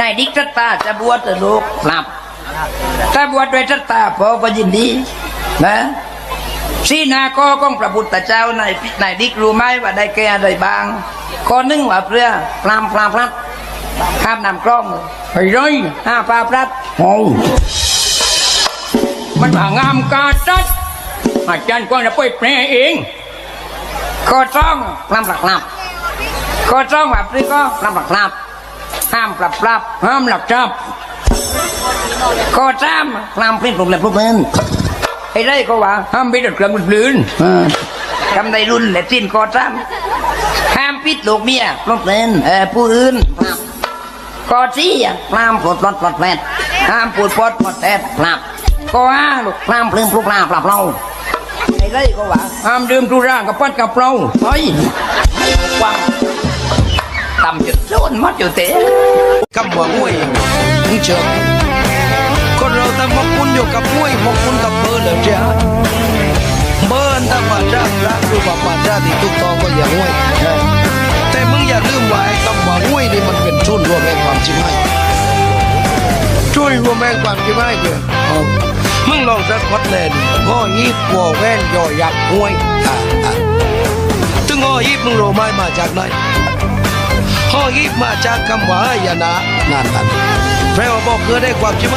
นายดิกรัตตาจะบวชเหรอลูกครับ ถ้าบวชโดวยรัตตาพอก็ยินดีนะสีนาก็ของพระพุทธเจ้านายนายดิกรู้ไหมว่าได้แก่อะไรบ้างข้อหนึ่งว่าเพื่อพรามพรามพลัดข้ามนำกล้องไปเลยห้าปลาพลัดโอ้มันว่างามกาจัดอาจารย์กวางจะไปแปลเองข้อสองพรามหลักนับข้อสองว่าเพื่อก็พรามหลักนับ ห้ามปรับปรับห้ามหลักจับก็ตามนำเป็นผมและพวกมันไอ้ไรก็ว่าห้ามปิดเครื่องลืนทำในรุ่นและสิ้นก็ตามห้ามปิดลูกเมียพวกมันเออผู้อื่นครับก็ที่ห้ามปลดปลดปลดแปดห้ามปลดปลดปลดแปดครับก็ห้าลูกห้ามเพลิงพลุกลาปรับเราไอ้ไรก็ว่าห้ามดื่มทุร่างกับปัดกับเราเฮ้ยกว้า ต่ำจุดโซนมัดอยู่เตะคำว่าห้วยมึงเชื่อคนเราถ้าหมกมุ่นอยู่กับห้วยหมกมุ่นกับเบอร์เลยจ้าเบอร์ถ้าว่าจ้ารักหรือว่าป่าจ้าที่ถูกตองก็อย่าห้วยแต่มึงอย่าลืมว่าไอ้คำว่าห้วยนี่มันเป็นชุนรวมแห่งความจริงให้ชุนรวมแห่งความจริงให้เด้อเอามึงลองสะกดเลยง้อยีบวอแว่นย่อยักษ์ห้วยอะอะถึงง้อยีบมึงรู้ไหมมาจากไหน ห้อยิบมาจากคำว่าอยานะนั่นนั่นแปลว่าบอกเพื่อได้ความใช่ไหม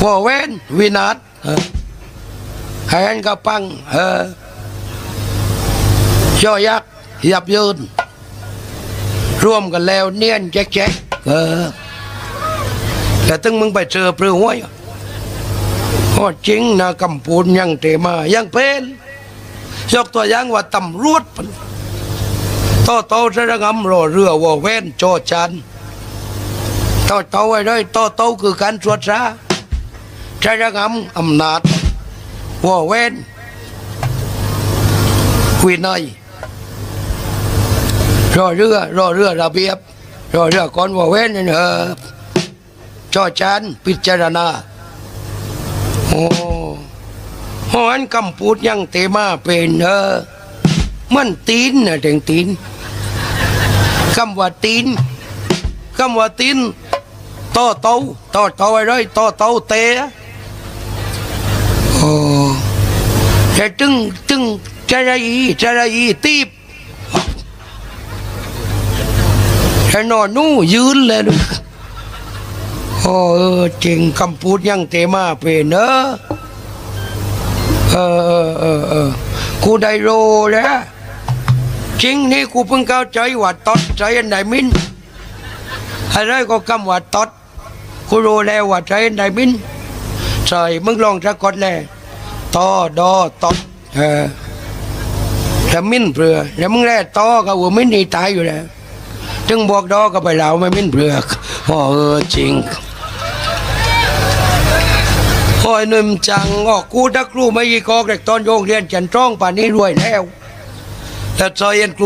หัวเว้นวินาศเออแหนกระปังเออย่อยักษ์ยับยืนร่วมกันแล้วเนียนแจ๊กแจ๊กเออแต่ตึงมึงไปเจอเปลือยห้วยโอ้จริงนะกำปูนยังเตมายังเป็นยกตัวอย่างว่าตำรวจปะ ต่อเต้าจะระงำรอเรือว่าเว้นโจจันต่อเต้าไว้เลยต่อเต้าคือการตรวจราจะระงำอำนาจว่าเว้นวินัยรอเรือรอเรือระเบียบรอเรือก่อนว่าเว้นนี่เออจอจันพิจารณาโอ้หอนคำพูดยังเตมาเป็นเออมันตีนนะถึงตีน คำว่าตีนคำว่าตีนต่อเตาต่อเตาอะไรต่อเตาเตะโอ้แต่จึงจึงจะไรอีจะไรอีตีบแต่นอนนู่ยืนเลยดูโอ้เออจริงคำพูดยังเตมาเป็นเนอะเออเออเออเออกูได้โรแล้ว จริงนี่กูเพิ่งเข้าใจว่าตอดใจอันไหนมินอะไรก็คำว่าตอดกูรู้แล้วว่าใจอันไหนมินใช่มึงลองสะกดเลยตอดอตอดเออแล้วมินเปลือแล้วมึงแล่ตอก็ว่ามินนี่ตายอยู่แล้วถึงบอกดอก็ไปเหลาไม่มินเปลือกอ๋อเออจริงโอ้ยหนุ่มจังออกกูดักครูไม่ยีกอกเด็กตอนโยงเรียนจันทร้องป่านนี้รวยแล้ว that's all you include.